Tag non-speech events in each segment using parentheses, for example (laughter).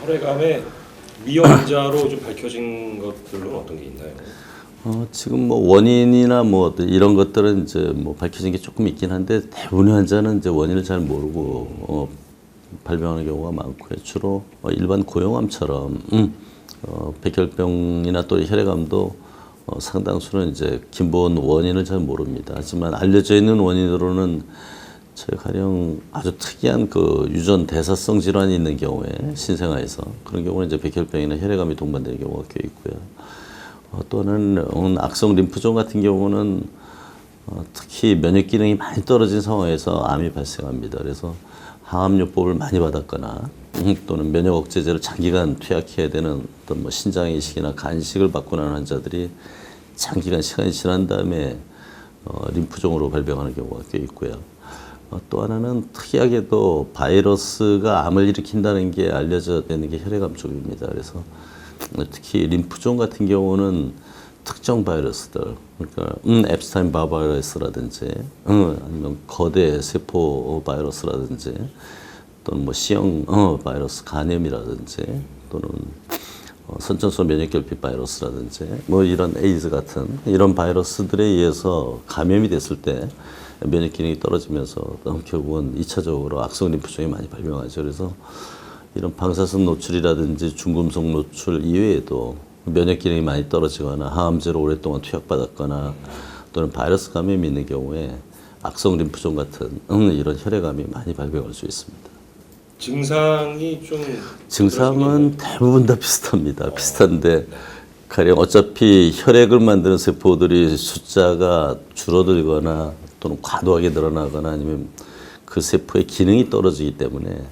혈액암의 위험자로 좀 밝혀진 것들은 어떤 게 있나요? 어, 지금 뭐 원인이나 뭐 이런 것들은 이제 뭐 밝혀진 게 조금 있긴 한데 대부분의 환자는 이제 원인을 잘 모르고 어, 발병하는 경우가 많고요. 주로 어, 일반 고용암처럼 음, 어, 백혈병이나 또 혈액암도 어, 상당수는 이제 기본 원인을 잘 모릅니다. 하지만 알려져 있는 원인으로는 저희 가령 아주 특이한 그 유전 대사성 질환이 있는 경우에 신생아에서 그런 경우는 이제 백혈병이나 혈액암이 동반되는 경우가 꽤 있고요. 어, 또는 어, 악성 림프종 같은 경우는 어, 특히 면역 기능이 많이 떨어진 상황에서 암이 발생합니다. 그래서 항암요법을 많이 받았거나 음, 또는 면역 억제제를 장기간 투약해야 되는 어떤 뭐 신장 이식이나 간식을 받고 난 환자들이 장기간 시간이 지난 다음에 어, 림프종으로 발병하는 경우가 꽤 있고요. 어, 또 하나는 특이하게도 바이러스가 암을 일으킨다는 게 알려져 있는 게 혈액암 쪽입니다. 그래서 특히 림프종 같은 경우는 특정 바이러스들, 그러니까 음, 앱스타인 바 바이러스라든지, 음, 아니면 거대 세포 바이러스라든지, 또는 뭐 C형 어, 바이러스 간염이라든지, 또는 어, 선천성 면역결핍 바이러스라든지, 뭐 이런 에이즈 같은 이런 바이러스들에 의해서 감염이 됐을 때 면역 기능이 떨어지면서 어, 결국은 2차적으로 악성 림프종이 많이 발병하죠. 그래서 이런 방사선 노출이라든지 중금속 노출 이외에도 면역 기능이 많이 떨어지거나 항암제로 오랫동안 투약받았거나 또는 바이러스 감염이 있는 경우에 악성 림프종 같은 음, (clears throat) 이런 혈액암이 많이 발병할 수 있습니다. 증상이 좀 증상은 대부분 다 비슷합니다. 비슷한데 가령 어차피 혈액을 만드는 세포들이 숫자가 줄어들거나 또는 과도하게 늘어나거나 아니면 그 세포의 기능이 떨어지기 때문에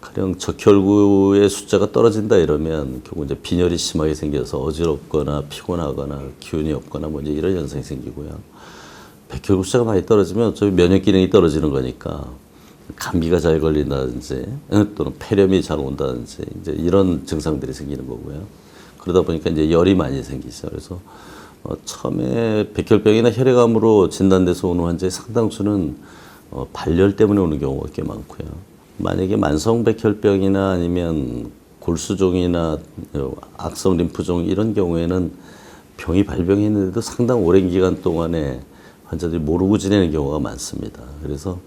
가령 적혈구의 숫자가 떨어진다 이러면 결국 이제 빈혈이 심하게 생겨서 어지럽거나 피곤하거나 기운이 없거나 뭐 이제 이런 현상이 생기고요. 백혈구 숫자가 많이 떨어지면 어차피 면역 기능이 떨어지는 거니까 감기가 잘 걸린다든지 또는 폐렴이 잘 온다든지 이제 이런 증상들이 생기는 거고요. 그러다 보니까 이제 열이 많이 생기죠. 그래서 어, 처음에 백혈병이나 혈액암으로 진단돼서 오는 환자의 상당수는 어, 발열 때문에 오는 경우가 꽤 많고요. 만약에 만성 백혈병이나 아니면 골수종이나 어, 악성 림프종 이런 경우에는 병이 발병했는데도 상당 오랜 기간 동안에 환자들이 모르고 지내는 경우가 많습니다. 그래서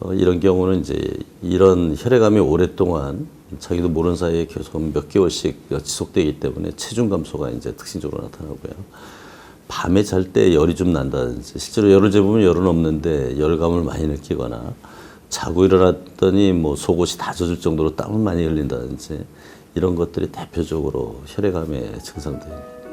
어, 이런 경우는 이제 이런 혈액암이 오랫동안 자기도 모르는 사이에 계속 몇 개월씩 지속되기 때문에 체중 감소가 이제 특징적으로 나타나고요. 밤에 잘 때 열이 좀 난다든지 실제로 열을 재보면 열은 없는데 열감을 많이 느끼거나 자고 일어났더니 뭐 속옷이 다 젖을 정도로 땀을 많이 흘린다든지 이런 것들이 대표적으로 혈액암의 증상들입니다.